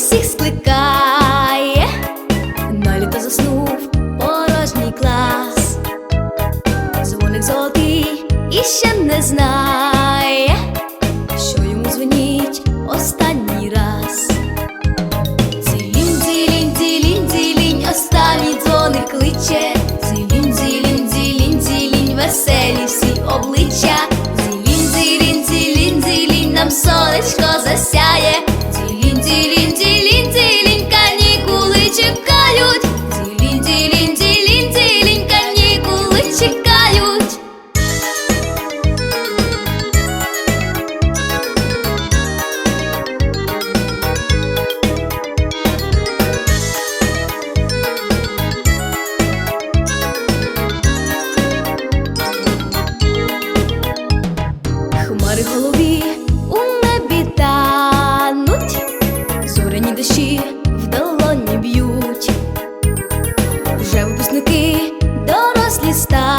усіх скликає, на літо заснув порожній клас, дзвоник золотий і ще не знає, що йому дзвоніть останній раз. Цілінь, цілінь, цілінь, цілінь, останній дзвоник кличе, цілінь, цілінь, цілінь, цілінь, веселі всі обличчя, цілінь, цілінь, цілінь, цілінь, нам сонечко засяє. В голові у небі тануть, зоряні дощі в долоні б'ють, вже випускники дорослі стають